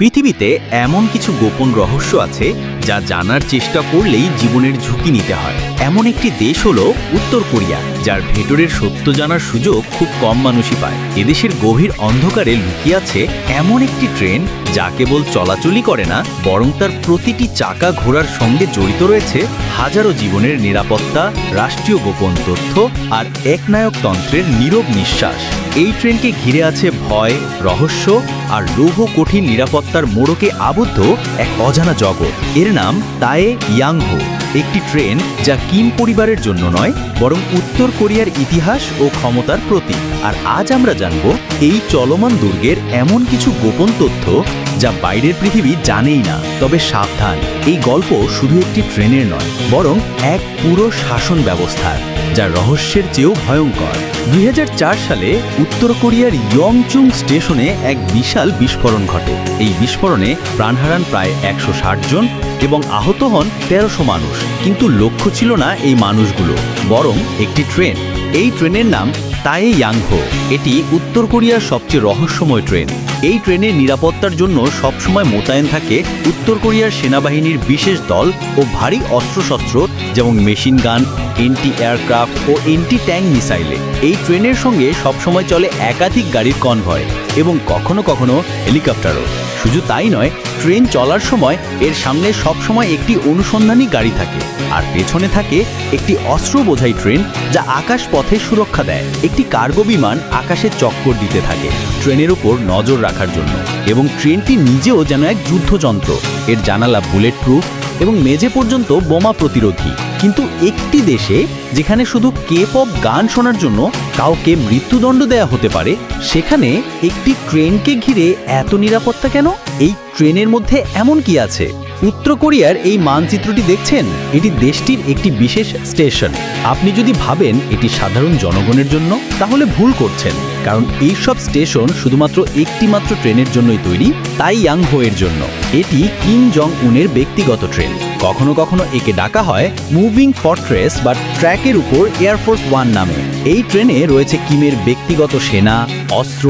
পৃথিবীতে এমন কিছু গোপন রহস্য আছে যা জানার চেষ্টা করলেই জীবনের ঝুঁকি নিতে হয়। এমন একটি দেশ হল উত্তর কোরিয়া, যার ভেতরের সত্য জানার সুযোগ খুব কম মানুষই পায়। এদেশের গভীর অন্ধকারে লুকিয়ে আছে এমন একটি ট্রেন যা কেবল চলাচলই করে না, বরং তার প্রতিটি চাকা ঘোরার সঙ্গে জড়িত রয়েছে হাজারো জীবনের নিরাপত্তা, রাষ্ট্রীয় গোপন তথ্য আর একনায়কতন্ত্রের নীরব নিঃশ্বাস। এই ট্রেনকে ঘিরে আছে ভয়, রহস্য আর লৌহ কঠিন নিরাপত্তার মোড়কে আবদ্ধ এক অজানা জগৎ। এর নাম তায়ে ইয়াংহো। একটি ট্রেন যা কিম পরিবারের জন্য নয়, বরং উত্তর কোরিয়ার ইতিহাস ও ক্ষমতার প্রতীক। আর আজ আমরা জানব এই চলমান দুর্গের এমন কিছু গোপন তথ্য যা বাইরের পৃথিবী জানেই না। তবে সাবধান, এই গল্প শুধু একটি ট্রেনের নয়, বরং এক পুরো শাসন ব্যবস্থার, যা রহস্যের চেয়েও ভয়ঙ্কর। দুই হাজার চার সালে উত্তর কোরিয়ার ইয়ংচুং স্টেশনে এক বিশাল বিস্ফোরণ ঘটে। এই বিস্ফোরণে প্রাণ হারান প্রায় একশো ষাট জন এবং আহত হন তেরোশো মানুষ। কিন্তু লক্ষ্য ছিল না এই মানুষগুলো, বরং একটি ট্রেন। এই ট্রেনের নাম তায়ে ইয়াংহো এটি উত্তর কোরিয়ার সবচেয়ে রহস্যময় ট্রেন। এই ট্রেনের নিরাপত্তার জন্য সবসময় মোতায়েন থাকে উত্তর কোরিয়ার সেনাবাহিনীর বিশেষ দল ও ভারী অস্ত্রশস্ত্র, যেমন মেশিন গান এন্টি এয়ারক্রাফট ও এন্টি ট্যাঙ্ক মিসাইলে। এই ট্রেনের সঙ্গে সবসময় চলে একাধিক গাড়ির কনভয় এবং কখনো কখনো হেলিকপ্টারও। শুধু তাই নয়, ট্রেন চলার সময় এর সামনে সবসময় একটি অনুসন্ধানী গাড়ি থাকে আর পেছনে থাকে একটি অস্ত্র বোঝাই ট্রেন যা আকাশ পথে সুরক্ষা দেয়। একটি কার্গো বিমান আকাশে চক্কর দিতে থাকে ট্রেনের উপর নজর রাখার জন্য এবং ট্রেনটি নিজেও যেন এক যুদ্ধযন্ত্র। এর জানালা বুলেট প্রুফ এবং মেঝে পর্যন্ত বোমা প্রতিরোধী। কিন্তু একটি দেশে যেখানে শুধু কে পপ গান শোনার জন্য কাউকে মৃত্যুদণ্ড দেয়া হতে পারে, সেখানে একটি ট্রেনকে ঘিরে এত নিরাপত্তা কেন? এই ট্রেনের মধ্যে এমন কি আছে? উত্তর কোরিয়ার এই মানচিত্রটি দেখছেন? এটি দেশটির একটি বিশেষ স্টেশন। আপনি যদি ভাবেন এটি সাধারণ জনগণের জন্য, তাহলে ভুল করছেন। কারণ এই সব স্টেশন শুধুমাত্র একটি মাত্র ট্রেনের জন্যই তৈরি, তাই ইয়াংহো এর জন্য। এটি কিম জং উনের ব্যক্তিগত ট্রেন। কখনো কখনো একে ডাকা হয় মুভিং ফর্ট্রেস বা ট্র্যাকের উপর এয়ারফোর্স ওয়ান নামে। এই ট্রেনে রয়েছে কিমের ব্যক্তিগত সেনা, অস্ত্র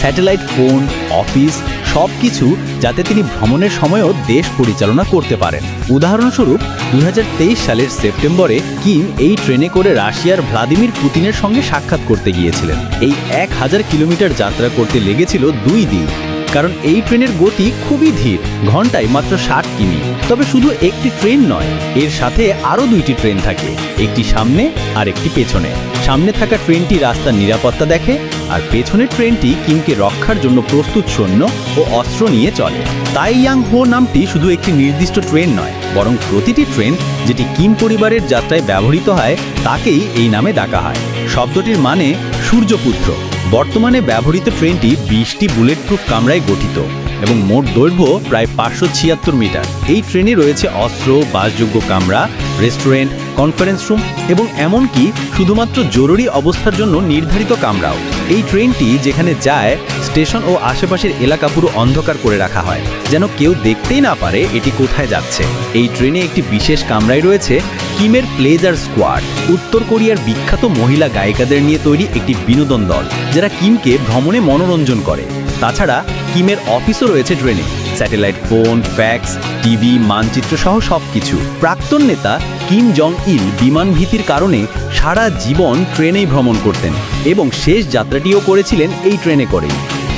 স্যাটেলাইট ফোন অফিস সব কিছু যাতে তিনি ভ্রমণের সময়ও দেশ পরিচালনা করতে পারেন। উদাহরণস্বরূপ, দুই হাজার তেইশ সালের সেপ্টেম্বরে কিম এই ট্রেনে করে রাশিয়ার ভ্লাদিমির পুতিনের সঙ্গে সাক্ষাৎ করতে গিয়েছিলেন। এই এক হাজার কিলোমিটার যাত্রা করতে লেগেছিল দুই দিন। কারণ এই ট্রেনের গতি খুবই ধীর, ঘন্টায় মাত্র ষাট কিমি। তবে শুধু একটি ট্রেন নয়, এর সাথে আরও দুইটি ট্রেন থাকে, একটি সামনে আর একটি পেছনে। সামনে থাকা ট্রেনটি রাস্তার নিরাপত্তা দেখে, আর পেছনের ট্রেনটি কিমকে রক্ষার জন্য প্রস্তুত সৈন্য ও অস্ত্র নিয়ে চলে। তাই ইয়াং হো নামটি শুধু একটি নির্দিষ্ট ট্রেন নয়, বরং প্রতিটি ট্রেন যেটি কিম পরিবারের যাত্রায় ব্যবহৃত হয়, তাকেই এই নামে ডাকা হয়। শব্দটির মানে সূর্যপুত্র। বর্তমানে ব্যবহৃত ট্রেনটি বিশটি বুলেট প্রুফ কামরায় গঠিত। এবং মোট দৈর্ঘ্য প্রায় পাঁচশো ছিয়াত্তর মিটার। এই ট্রেনে রয়েছে অস্ত্র, বাসযোগ্য কামরা, রেস্টুরেন্ট, কনফারেন্স রুম এবং এমনকি শুধুমাত্র জরুরি অবস্থার জন্য নির্ধারিত কামরাও। এই ট্রেনটি যেখানে যায়, স্টেশন ও আশেপাশের এলাকা পুরো অন্ধকার করে রাখা হয়। যেন কেউ দেখতেই না পারে এটি কোথায় যাচ্ছে। এই ট্রেনে একটি বিশেষ কামরায় রয়েছে, কিমের প্লেজার স্কোয়াড। উত্তর কোরিয়ার বিখ্যাত মহিলা গায়িকাদের নিয়ে তৈরি একটি বিনোদন দল, যারা কিমকে ভ্রমণে মনোরঞ্জন করে। তাছাড়া কিমের অফিসও রয়েছে ট্রেনে স্যাটেলাইট ফোন, ফ্যাক্স, টিভি, মানচিত্র সহ সবকিছু। প্রাক্তন নেতা কিম জং ইল বিমান ভীতির কারণে সারা জীবন ট্রেনেই ভ্রমণ করতেন এবং শেষ যাত্রাটিও করেছিলেন এই ট্রেনে করেই।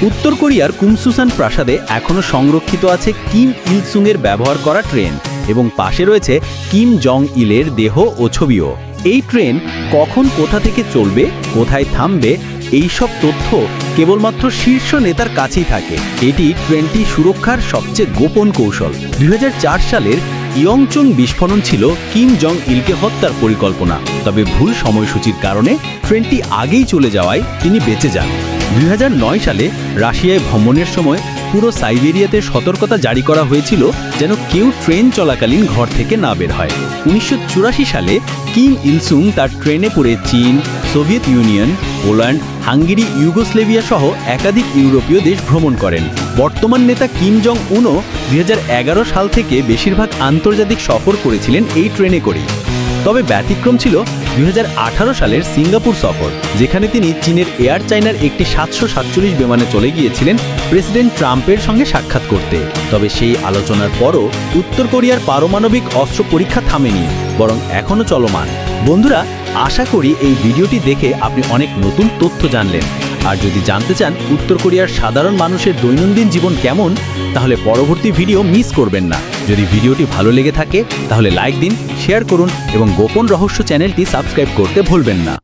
উত্তর কোরিয়ার কুমসুসান প্রাসাদে এখনও সংরক্ষিত আছে কিম ইলসুংয়ের ব্যবহার করা ট্রেন এবং পাশে রয়েছে কিম জং ইলের দেহ ও ছবিও। এই ট্রেন কখন কোথা থেকে চলবে, কোথায় থামবে এই সব তথ্য কেবলমাত্র শীর্ষ নেতার কাছেই থাকে। এটি ট্রেনটি সুরক্ষার সবচেয়ে গোপন কৌশল। দুই হাজার চার সালের ইয়ংচং বিস্ফোরণ ছিল কিম জং ইলকে হত্যার পরিকল্পনা। তবে ভুল সময়সূচির কারণে ট্রেনটি আগেই চলে যাওয়ায় তিনি বেঁচে যান। দুই হাজার নয় সালে রাশিয়ায় ভ্রমণের সময় পুরো সাইবেরিয়াতে সতর্কতা জারি করা হয়েছিল যেন কেউ ট্রেন চলাকালীন ঘর থেকে না বের হয়। উনিশশো চুরাশি সালে কিম ইলসুং তার ট্রেনে পড়ে চীন, Soviet Union, Poland, Hungary, Yugoslavia সহ একাধিক ইউরোপীয় দেশ ভ্রমণ করেন। বর্তমান নেতা কিম জং উনও দুই হাজার এগারো সাল থেকে বেশিরভাগ আন্তর্জাতিক সফর করেছিলেন এই ট্রেনে করেই। তবে ব্যতিক্রম ছিল দুই হাজার আঠারো সালের সিঙ্গাপুর সফর, যেখানে তিনি চীনের এয়ার চাইনার একটি সাতশো সাতচল্লিশ বিমানে চলে গিয়েছিলেন প্রেসিডেন্ট ট্রাম্পের সঙ্গে সাক্ষাৎ করতে। তবে সেই আলোচনার পরও উত্তর কোরিয়ার পারমাণবিক অস্ত্র পরীক্ষা থামেনি, বরং এখনও চলমান। বন্ধুরা, আশা করি এই ভিডিওটি দেখে আপনি অনেক নতুন তথ্য জানলেন। আর যদি জানতে চান উত্তর কোরিয়ার সাধারণ মানুষের দৈনন্দিন জীবন কেমন, তাহলে পরবর্তী ভিডিও মিস করবেন না। যদি ভিডিওটি ভালো লেগে থাকে, তাহলে লাইক দিন, শেয়ার করুন এবং গোপন রহস্য চ্যানেলটি সাবস্ক্রাইব করতে ভুলবেন না।